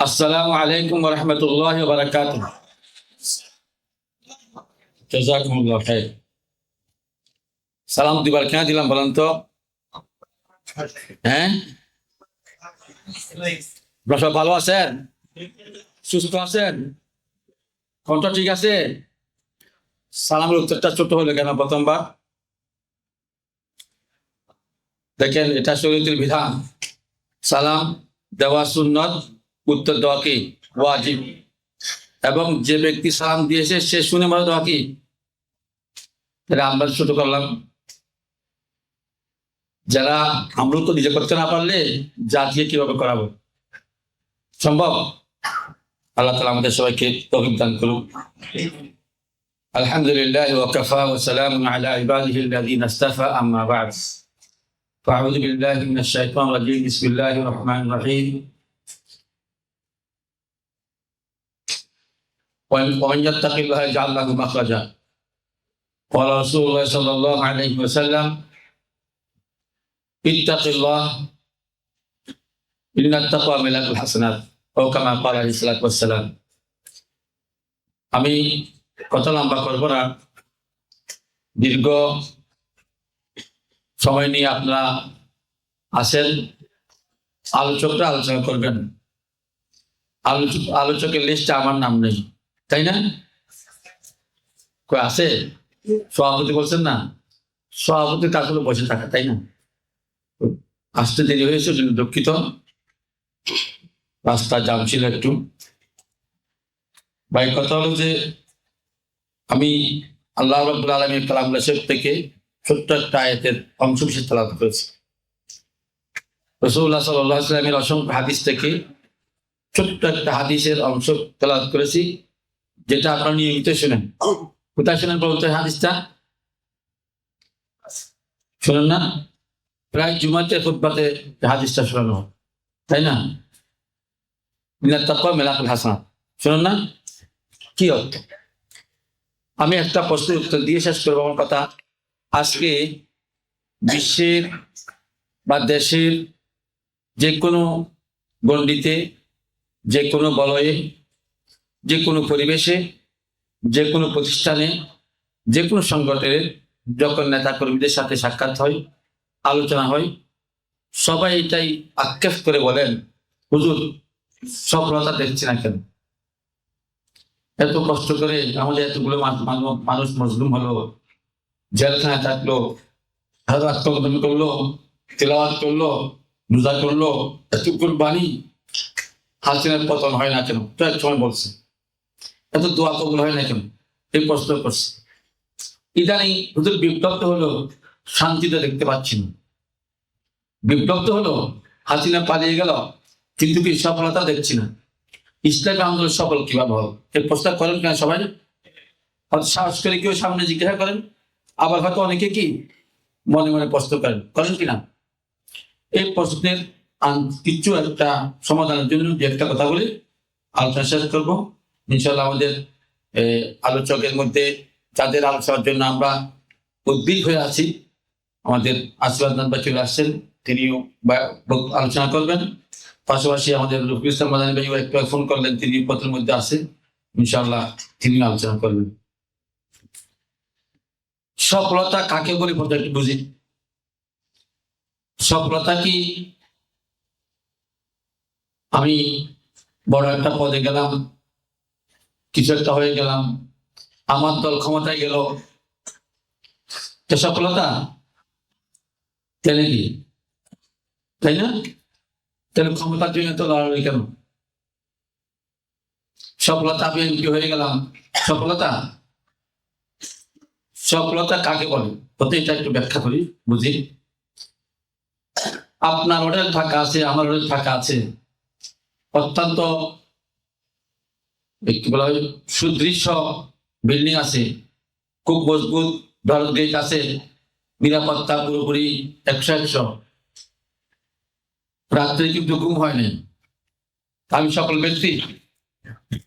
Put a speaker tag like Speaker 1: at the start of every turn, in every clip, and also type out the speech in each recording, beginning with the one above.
Speaker 1: আসসালামু আলাইকুম রহমতুল্লাহ বারাকাত সালাম দিবার কেন দিলাম বলেন তো? হ্যাঁ? সব ভালো আছেন? সুস্থ আছেন? কণ্ঠ ঠিক আছে? সালামের উত্তরটা ছোট হলো কেন প্রথমবার? দেখেন, এটা শরীরের বিধান। সালাম দেওয়া সুন্নত। উত্তর দেওয়া কি ওয়াজিব এবং যে ব্যক্তি সালাম দিয়েছে সে শুনে মারা দেওয়া কি তাহলে আমরা ছোট করলাম যারা আমরা তো নিজে করতে না পারলে জাতিকে কিভাবে করাবো সম্ভব আল্লাহ তালা আমাদের সবাইকে তহিব দান করুন আলহামদুলিল্লাহ ওয়াকাফা ওয়াসালাম আলা ইবাদিহি الذين اصطفى اما بعد فأعوذ بالله من الشيطان الرجيم بسم الله الرحمن الرحيم ومن يتق الله يجعل له مخرجا قال رسول الله صلى الله عليه وسلم اتق الله إن التقوى ملاك الحسنات أو كما قال عليه الصلاة والسلام আমি কথা লম্বা করবো না দীর্ঘ সময় নিয়ে আপনারা আসেন আলোচকরা আলোচনা করবেন আলোচক আলোচকের লিস্টে আমার নাম নেই তাই না? কই, আছে? সভাপতি বলছেন না? সভাপতি কাজ বসে থাকা, তাই না? আসতে দেরি হয়েছে জন্য দুঃখিত। রাস্তা জাম ছিল একটু। ভাই, কথা হলো যে, আমি আল্লাহ রব্বুল আলমীর কালাম থেকে ছোট্ট একটা আয়াতের অংশ বিশেষ তালাত করেছি। রসুল্লাহ সাল্লামের অসংখ্য হাদিস থেকে ছোট্ট একটা হাদিসের অংশ তেলাত করেছি। যেটা আপনারা নিয়মিত শোনেন। কোথায় শোনেন বলতে হাদিসটা? শোনেন না? প্রায় জুমাতে ফুটপাতে হাদিসটা শোনানো হয়। তাই না? মিনার তাকওয়া মেলাকুল হাসান। শোনেন না? কি অর্থ? আমি একটা প্রশ্নের উত্তর দিয়ে শেষ করব আমার কথা। আজকে বিশ্বের বা দেশের যে কোনো গণ্ডিতে, যে কোনো বলয়ে যে কোনো পরিবেশে, যে কোনো প্রতিষ্ঠানে, যে কোনো সংগঠনের যখন নেতা কর্মীদের সাথে সাক্ষাৎ হয়, আলোচনা হয়, সবাই এটাই আক্ষেপ করে বলেন, হুজুর, সফলতা দেখছি না কেন? এত কষ্ট করে আমাদের এতগুলো মানুষ মজলুম হলো, জেলখানায় থাকল আত্মকদম করল, তেলাওয়াত করল, রোজা করল, এত কুরবানি, হাসিনের পতন হয় না কেন? তো এক সময় বলছে। এত দোয়া কবুল হয় না কেন? এই প্রশ্ন করছে। ইদানিং হুজুর বিপ্লব্ধ হলো শান্তিতে দেখতে পাচ্ছি না। বিপ্লব্ধ হলো হাসিনা পালিয়ে গেল, কিন্তু কি সফলতা দেখছি না। ইসলামী আন্দোলন সফল কীভাবে হল এই প্রস্তাব করেন কেন সবাই? হয়তো সাহস করে কেউ সামনে জিজ্ঞাসা করেন, আবার হয়তো অনেকে কি মনে মনে প্রশ্ন করেন। করেন কিনা? এই প্রশ্নের কিছু একটা সমাধানের জন্য যে একটা কথা বলি আলোচনা শেষ করব। ইনশাল্লাহ আমাদের আলোচকের মধ্যে যাদের আলোচনার জন্য আমরা উদ্বিগ হয়ে আছি, আমাদের আশীর্বাদ নাম্বার চলে আসছেন, তিনিও আলোচনা করবেন। পাশাপাশি আমাদের রফিক ইসলাম মাদানী ভাই একটু ফোন করলেন, তিনি পত্রের মধ্যে আছেন ইনশাল্লাহ তিনি আলোচনা করবেন। সফলতা কাকে বলে একটু বুঝি। সফলতা কি? আমি বড় একটা পদে গেলাম কিছু একটা হয়ে গেলাম। আমার দল ক্ষমতায় গেল। সফলতা? তাহলে কি? তাই না? তাহলে ক্ষমতার জন্য তো লড়াই কেন? সফলতা আমি হয়ে গেলাম। সফলতা? সফলতা কাকে বলে? হতে এটা একটু ব্যাখ্যা করি, বুঝি? আপনার হোটেল ফাঁকা আছে, আমার হোটেল ফাঁকা আছে। অত্যন্ত হয়? সুদৃশ্য বিল্ডিং আছে। খুব মজবুত ধর গেট আছে। নিরাপত্তা পুরোপুরি একশো একশো রাত্রে কিন্তু ঘুম হয়নি আমি সকল ব্যক্তি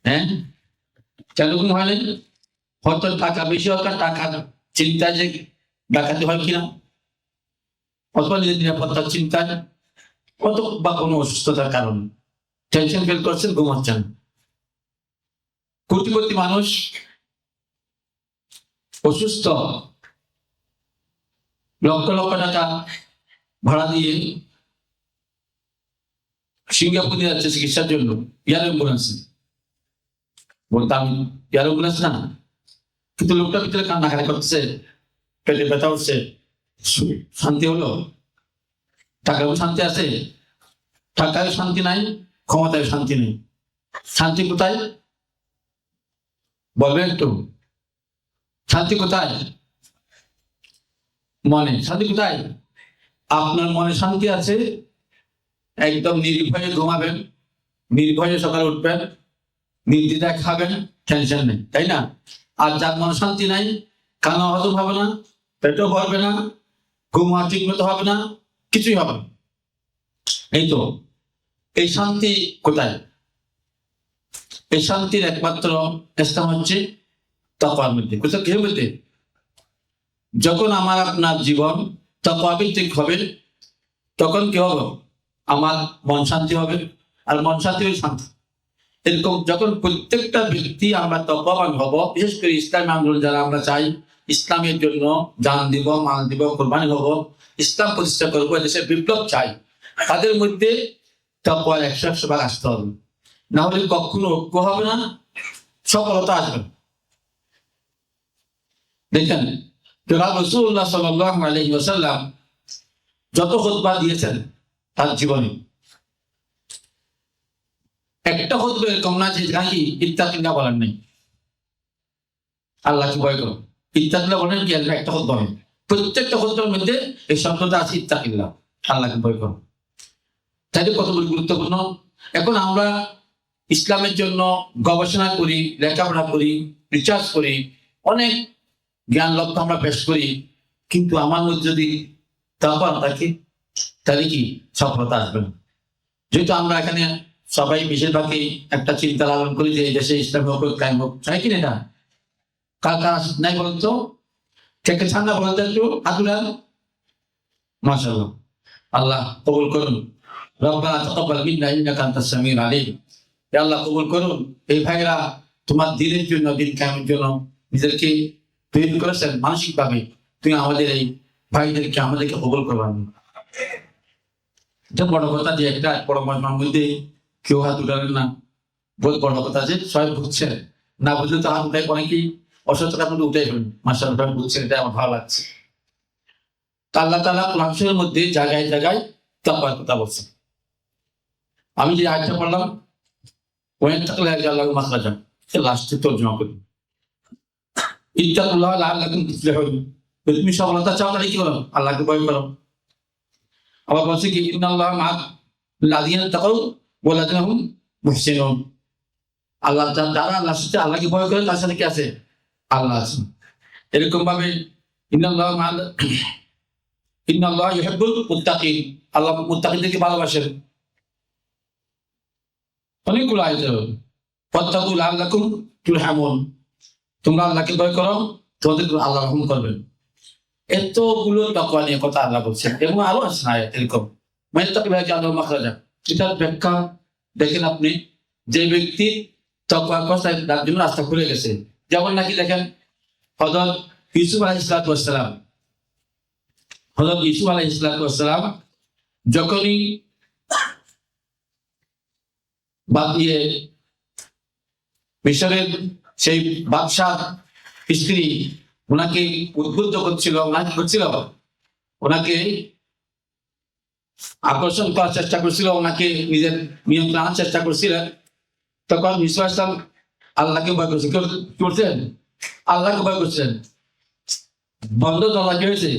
Speaker 1: হ্যাঁ? কেন ঘুম হয়নি হয়তো টাকা বেশি হোক টাকা চিন্তায় যে ডাকাতি হয় কিনা। অথবা নিজের নিরাপত্তার চিন্তায়। কত বা কোনো অসুস্থতার কারণ। টেনশন ফিল করছেন, ঘুমাচ্ছেন। কোটিপতি মানুষ অসুস্থ, লক্ষ লক্ষ টাকা ভাড়া দিয়ে সিঙ্গাপুর নিয়ে যাচ্ছে চিকিৎসার জন্য এয়ার অ্যাম্বুলেন্স বলতাম এয়ার অ্যাম্বুলেন্স না। কিন্তু লোকটার ভিতরে কান্নাকাটি করতেছে পেটে ব্যথা হচ্ছে। শান্তি হলো? টাকাও শান্তি আছে? টাকায় শান্তি নাই ক্ষমতায় শান্তি নেই। শান্তি কোথায়? বলবেন একটু শান্তি কোথায়? মনে, শান্তি কোথায়? আপনার মনে শান্তি আছে? একদম নির্ভয়ে ঘুমাবেন, নির্ভয়ে সকালে উঠবেন নির্দ্বিধায় খাবেন টেনশন নেই, তাই না? আর যার মনে শান্তি নাই কানা হজম হবে না, পেটও ভরবে না, ঘুমা ঠিক মতো হবে না, কিছুই হবে এই তো, এই শান্তি কোথায়? এই শান্তির একমাত্র স্থান হচ্ছে তপার মধ্যে। কোথাও মধ্যে যখন আমার আপনার জীবন তপাভিত্তিক হবে, তখন কি হবে? আমার মন শান্তি হবে আর মন শান্তি শান্তি। এরকম যখন প্রত্যেকটা ব্যক্তি আমরা তপবান হব, বিশেষ করে ইসলামী আন্দোলন যারা আমরা চাই, ইসলামের জন্য জান দিব, মাল দিব, কোরবানি হব, ইসলাম প্রতিষ্ঠা করব দেশে বিপ্লব চাই, তাদের মধ্যে তপর একশো একশো ভাগ আসতে হবে। না হলে কখনো ঐক্য হবে না, সফলতা আসবে না। দেখেন যত দিয়েছেন তার জীবনে। একটা খুতবা এরকম না যে নাকি আল্লাহকে ভয় করো। বলেন কি একটা প্রত্যেকটা খুতবার মধ্যে এই শব্দটা আছে ইত্তাকিল্লা আল্লাহকে ভয় করো। তাই কত গুরুত্বপূর্ণ? এখন আমরা ইসলামের জন্য গবেষণা করি, লেখাপড়া করি রিসার্চ করি, অনেক জ্ঞান লক্ষ্য আমরা পেশ করি, কিন্তু আমার মধ্যে যদি তারপর থাকে, তাহলে কি সফলতা আসবে না? যেহেতু আমরা এখানে সবাই বেশিরভাগই একটা চিন্তা লালন করি যে দেশে ইসলাম হোক হোক চাই কি না? কার কার নাই বলেন তো? থেকে ঠান্ডা বলেন একটু আদুলান মাশাআল্লাহ। আল্লাহ কবুল করুন। তাকাব্বাল মিন্না ইন্নাকা আনতাস সামিউল আলিম। হে আল্লাহ কবুল করুন। এই ভাইরা তোমার দিনের জন্য, দিন কায়েমের জন্য নিজেদেরকে তৈরি করেছেন মানসিকভাবে। তুমি আমাদের এই ভাইদেরকে, আমাদেরকে কবুল করবেন এটা বড় কথা যে একটা বড় মজমার মধ্যে কেউ হাত উঠালেন না। বহুত বড় কথা যে সবাই বুঝছেন না বুঝলে তো হাত উঠাই অনেকেই অসচেতনার মধ্যে উঠে ফেলেন মাস্টার বুঝছেন এটা আমার ভালো লাগছে। আল্লাহ তালা মানুষের মধ্যে জায়গায় জায়গায় তাপার কথা বলছেন। আমি যে আয়টা পড়লাম ওয়েন থাকলে আল্লাহ মাখরাজা লাস্টে তর্জমা করি ইত্তাকুল্লাহ লাআল্লাকুম তুফলিহুন তুমি সফলতা চাও তাহলে কি করো আল্লাহকে ভয় করো আবার বলছে কি ইন্নাল্লাহ মা'আল লাযিনা তাকাউ ওয়া লাযিনা হুম মুহসিনুন আল্লাহ যা- যারা আল্লাহর সাথে আল্লাহকে ভয় করে তার সাথে কি আছে আল্লাহ আছে এরকম ভাবে ইন্নাল্লাহ মা'আল ইন্নাল্লাহ ইউহিব্বুল মুত্তাকিন আল্লাহ মুত্তাকিনদেরকে ভালোবাসেন অনেকগুলো আয়াত ফত্তাকু লাআল্লাকুম তুরহামুন। তোমরা আল্লাহকে ভয় করো, তোমাদের আল্লাহ রহম করবেন। এতগুলো তকওয়া নিয়ে কথা আল্লাহ বলছেন, এবং আরও আছে না এরকম। মেত্তাকি ভাই আল্লাহ মাখরাজা এটার ব্যাখ্যা দেখেন আপনি, যে ব্যক্তি তকওয়া কথা তার জন্য রাস্তা খুলে গেছে। যেমন নাকি দেখেন হজরত ইউসুফ আলাহ ইসলাতাম হজরত ইউসুফ আলাহ ইসলাতাম যখনই বাদ দিয়ে মিশরের সেই বাদশাহ স্ত্রী ওনাকে উদ্বুদ্ধ করছিল, ওনাকে করছিল, ওনাকে আকর্ষণ করার চেষ্টা করছিল, ওনাকে নিজের নিয়ন্ত্রণ আনার চেষ্টা করছিলেন তখন ইসলাম ইসলাম আল্লাহকে ভয় করছে। করছেন? আল্লাহকে ভয় করছেন? বন্ধ দরজা কি হয়েছে?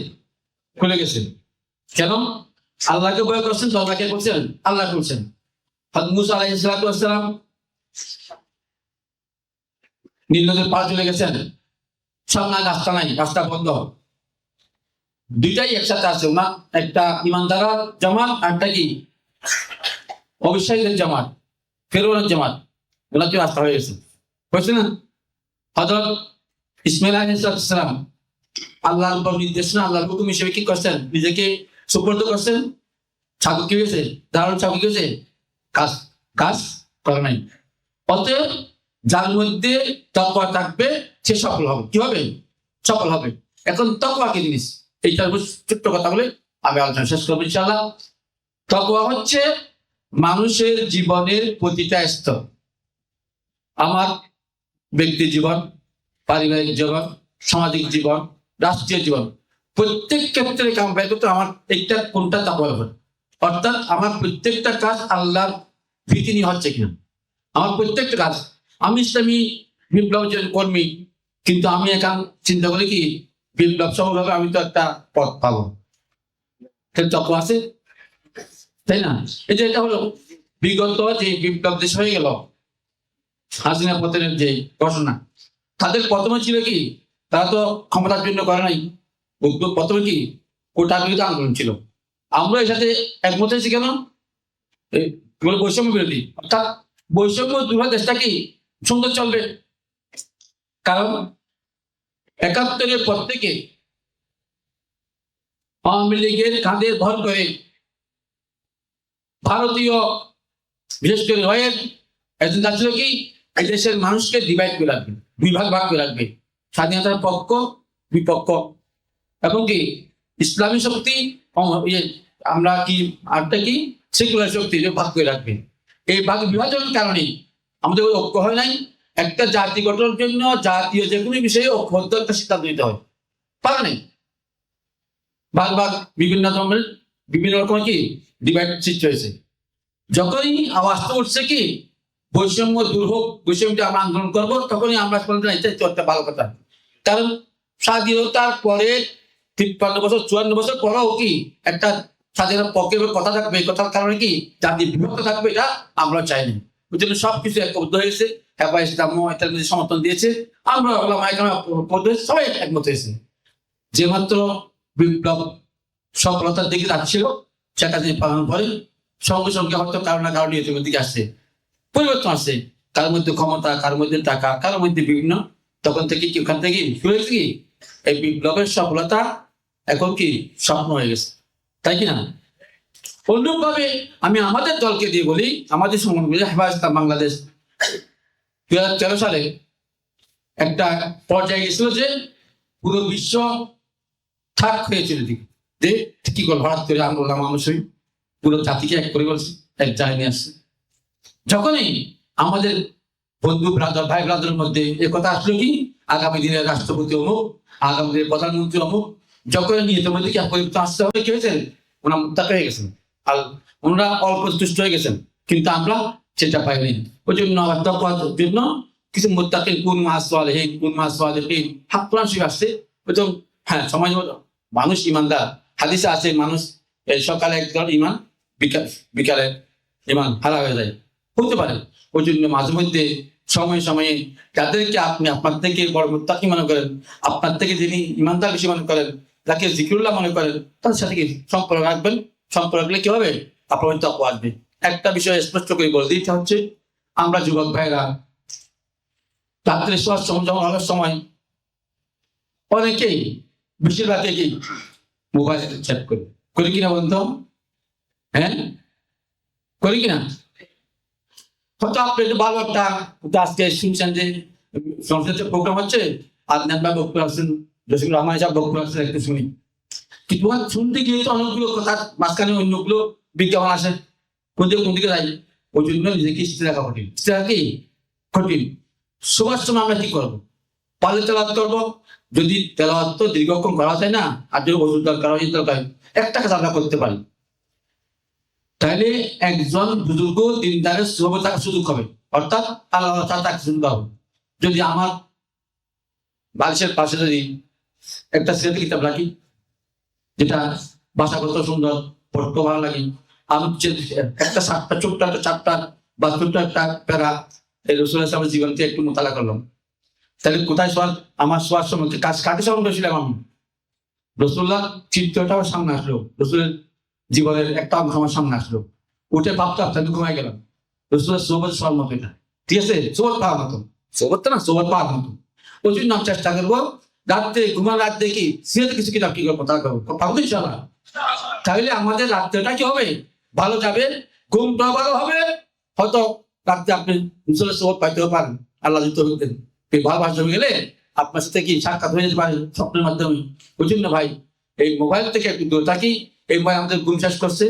Speaker 1: খুলে গেছে। কেন? আল্লাহকে ভয় করছেন দরজাকে করছেন? আল্লাহ করছেন। হজরত মুসা আলাইহিস সালাম নীল নদীর পার চলে গেছেন, সামনে রাস্তা নাই, রাস্তা বন্ধ। দুইটাই একসাথে আছে ওনা একটা ইমানদারা জামাত একটা কি? অবিশ্বাসীদের জামাত ফেরোনের জামাত। ওনার কি রাস্তা হয়ে গেছে। হয়েছে না? হজরত ইসমাইল আলাইসালাম আল্লাহর উপর নির্দেশনা আল্লাহর হুকুম হিসেবে কি করছেন? নিজেকে সুপর্দ করছেন? ছাগল কি হয়েছে? দারুণ ছাগল কি হয়েছে? কাজ কাজ করে নাই। অতএব যার মধ্যে তকওয়া থাকবে, সে সফল হবে। কি হবে সফল হবে। এখন তকওয়া কি জিনিস? এইটার ছোট্ট কথা বলে আমি আলোচনা শেষ করব ইনশাল্লাহ তকওয়া হচ্ছে মানুষের জীবনের প্রতিটা স্তর। আমার ব্যক্তি জীবন, পারিবারিক জীবন, সামাজিক জীবন, রাষ্ট্রীয় জীবন, প্রত্যেক ক্ষেত্রে কাম ব্যয় করতে আমার এইটা কোনটা তাকওয়া হবে অর্থাৎ আমার প্রত্যেকটা কাজ আল্লাহর ভীতি নিয়ে হচ্ছে কিনা? আমার প্রত্যেকটা কাজ, আমি ইসলামী বিপ্লব কর্মী, কিন্তু আমি এখন চিন্তা করি কি, বিপ্লব সমভাবে আমি তো একটা পথ পাবো। তক আছে? তাই না? এই যে এটা হলো বিগত যে বিপ্লব দেশ হয়ে গেল, হাসিনা পতনের যে ঘটনা, তাদের প্রথমে ছিল কি, তারা তো ক্ষমতার জন্য করে নাই, প্রথমে কি, কোটা বিরোধী আন্দোলন ছিল। আমরা এর সাথে একমত হয়েছি কেন? বৈষম্য বিরোধী। অর্থাৎ বৈষম্য দূর হওয়ার দেশটা কি? সুন্দর চলবে। কারণ একাত্তরের পর থেকে আওয়ামী লীগের কাঁধে ভর করে ভারতীয় বিশেষ করে রয়ের এজেন্ডা ছিল কি? এই দেশের মানুষকে ডিভাইড করে রাখবে দুই ভাগ ভাগ করে রাখবে স্বাধীনতার পক্ষ বিপক্ষ। এখন কি? ইসলামী শক্তি ইয়ে, আমরা কি আরটা কি? সেকুলার শক্তি ভাগ করে রাখবে। এই ভাগ বিভাজন কারণে আমাদের ঐক্য হয় নাই। একটা জাতি গঠনের জন্য জাতীয় যে কোনো বিষয়ে ঐক্যবদ্ধ একটা সিদ্ধান্ত নিতে হয়। পারে নাই? ভাগ ভাগ বিভিন্ন ধরনের বিভিন্ন রকম কি? ডিভাইড সৃষ্টি হয়েছে। যখনই আওয়াজটা উঠছে কি? বৈষম্য দূর হোক, বৈষম্যটা আমরা আন্দোলন করব, তখনই আমরা একটা ভালো কথা। কারণ স্বাধীনতার পরে তিপ্পান্ন বছর, চুয়ান্ন বছর পরেও কি একটা স্বাধীনতার পক্ষে কথা থাকবে, এই কথার কারণে কি? জাতি বিভক্ত থাকবে, এটা আমরা চাইনি। ওই জন্য সবকিছু একমত হয়েছে। হেফা ইসলাম এটার সমর্থন দিয়েছে। আমরা একরাম সবাই একমত হয়েছে। যে মাত্র বিপ্লব সফলতার দিকে যাচ্ছিল সেটা তিনি পালন করে সঙ্গে সঙ্গে হয়তো কারও না কারও নিয়তের দিকে আসছে। পরিবর্তন আসছে। কার মধ্যে ক্ষমতা কার মধ্যে টাকা কার মধ্যে বিভিন্ন। তখন থেকে কি, ওখান থেকে হয়েছে কি? এই বিপ্লবের সফলতা এখন কি, স্বপ্ন হয়ে গেছে। তাই কি না? অনুরূপভাবে আমি আমাদের দলকে দিয়ে বলি, আমাদের সংগঠন হেফাজত বাংলাদেশ। দুই হাজার তেরো সালে একটা পর্যায়ে গেছিল যে পুরো বিশ্ব থাক হয়েছিল কি করল? হঠাৎ করে আন্দোলন মানুষই পুরো জাতিকে এক করে বলছে, এক জায়গায় আসছে। যখনই আমাদের বন্ধু ব্রাদার, ভাই ব্রাদারের মধ্যে একথা কথা আসলো কি? আগামী দিনের রাষ্ট্রপতি অমুক, আগামী দিনের প্রধানমন্ত্রী অমুক যখন আসতে হবে কি হয়েছেন ওনার হয়ে গেছেন আর ওনারা অল্প তুষ্ট হয়ে গেছেন। কিন্তু আমরা সেটা পাইনি। ওই জন্য তকওয়ার জন্য কিছু কোন মাস কোন মাস হাত কোরআন আসছে। ওই তো হ্যাঁ মতো মানুষ ইমানদার। হাদিসে আছে, মানুষ সকালে একদল ইমান, বিকাল, বিকালে ইমান হারা হয়ে যায়। হতে পারে। ওই জন্য মাঝে মধ্যে সময়ে সময়ে যাদেরকে আপনি আপনার থেকে বড় মুত্তাকি মনে করেন, আপনার থেকে যিনি ইমানদার বেশি মনে করেন যাকে জিকিরুল্লাহ মনে করেন, তাদের সাথে কি সম্পর্ক রাখবেন? সম্পর্ক রাখলে কি হবে? আপনার তক আসবে একটা বিষয় স্পষ্ট করে বলে দিতে হচ্ছে আমরা যুবক ভাইরা, রাত্রে শোয়ার সময়, যখন অনেক সময়, অনেকেই বেশিরভাগ কি মোবাইল চ্যাট করে। করি কিনা বন্ধু? হ্যাঁ? করি কিনা হয়তো আপনি ভালো একটা, আজকে শুনছেন যে সংসদের প্রোগ্রাম হচ্ছে, আদনান বক্তব্য আসছেন জসিম রহমান সাহেব বক্তব্য একটু শুনি। শুনতে গিয়ে তো অনেকগুলো মাঝখানে অন্যগুলো বিজ্ঞাপন কোন দিকে কোন দিকে যাই ওই জন্য নিজেকে রাখা কঠিন। কঠিন। আমরা কি করব? পালে করব? যদি তেলাওয়াত তো দীর্ঘক্ষণ করা যায় না, আর যদি ওষুধ দরকার হয় দরকার একটা কাজ আমরা করতে পারি। তাহলে একজন বুজুর্গ দিনদারের সুযোগ থাকার সুযোগ হবে অর্থাৎ আল্লাহ তাকে সুযোগ হবে যদি আমার বালিশের পাশে যদি একটা সিলেটি কিতাব রাখি, যেটা ভাষাগত সুন্দর পড়তে ভালো লাগে। আমি একটা সাতটা, ছোট্ট একটা চারটা বা ছোট্ট একটা প্যারা এই রসুল ইসলামের জীবন থেকে একটু মোতালা করলাম। তাহলে কোথায় শোয়ার, আমার শোয়ার সময় কাজ কাকে স্মরণ করেছিলাম আমি? রসুল্লাহ চিত্রটা আমার সামনে আসলো। রসুলের জীবনের একটা অংশ আমার সামনে আসলো। উঠে ভাবতে ভাবতে আমি ঘুমাই গেলাম। রসুলের সোবত শোয়ার মতো ঠিক আছে? সোবত পাওয়ার মতো। সোবত না, সোবত পাওয়ার মতো। ওই জন্য চেষ্টা করব। রাত্রে, ঘুমার রাত দেখি সিনেতে কিছু কিতাব কি করব? তা করব। পাবো ইনশাল্লাহ তাহলে আমাদের রাত্রেটা কি হবে? ভালো যাবে ঘুমটা ভালো হবে, হয়তো রাত্রে আপনি মুসলের সবর পাইতেও পারেন। আল্লাহ দিতে হতেন ভালোবাসা গেলে আপনার সাথে কি সাক্ষাৎ হয়ে যেতে পারে স্বপ্নের মাধ্যমে? ওই জন্য ভাই, এই মোবাইল থেকে একটু দূরে থাকি। এই মোবাইল আমাদের ঘুম শেষ করছে,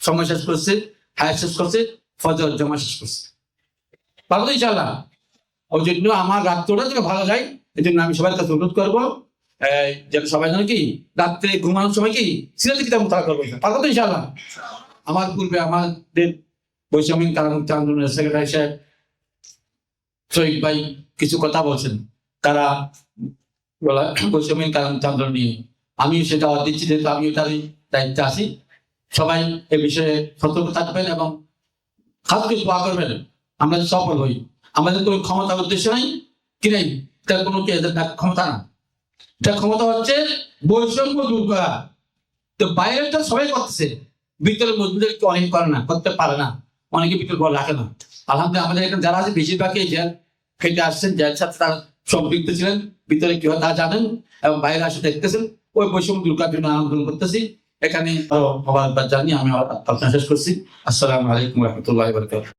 Speaker 1: সময় শেষ করছে হায়ার শেষ করছে, ফজর, জমা শেষ করছে। পারব ইনশাল্লাহ ওই জন্য আমার রাত্রটা যেন ভালো যায় এই জন্য আমি সবার কাছে অনুরোধ করব যেন সবাই যেন কি রাত্রে ঘুমানোর সময় কি সিরাজ কিতাব মোতালা করব। পারব তো ইনশাল্লাহ আমার পূর্বে আমাদের বৈষম্য কারণ আন্দোলনের সেক্রেটারি সাহেব শহীদ ভাই কিছু কথা বলছেন। তারা বলা বৈষম্য কারণ আন্দোলন নিয়ে। আমি সেটা দিচ্ছি, যেহেতু আমি এটারই দায়িত্বে আছি। সবাই এ বিষয়ে সতর্ক থাকবেন এবং খাস করে দোয়া করবেন। আমরা সফল হই। আমাদের কোনো ক্ষমতার উদ্দেশ্য নেই, কি নেই? তার কোনো এদের ক্ষমতা না। এটা ক্ষমতা হচ্ছে বৈষম্য দূর করা। তো বাইরেটা সবাই করতেছে। ভিতরে মজবুতের অনেকে করে না, করতে পারে না। অনেকে ভিতরে ঘর রাখে না। আলহামদুলিল্লাহ, আমাদের এখানে যারা আছে, বেশিরভাগই জেল খেতে আসছেন, জেল সাথে তারা সম্পৃক্ত ছিলেন। ভিতরে কি হয় তা জানেন এবং বাইরে আসে দেখতেছেন। ওই বৈষম্য দূর করার জন্য আন্দোলন করতেছি। এখানে জানিয়ে আমি আলোচনা শেষ করছি। আসসালামু আলাইকুম রহমতুল্লাহ বরকাত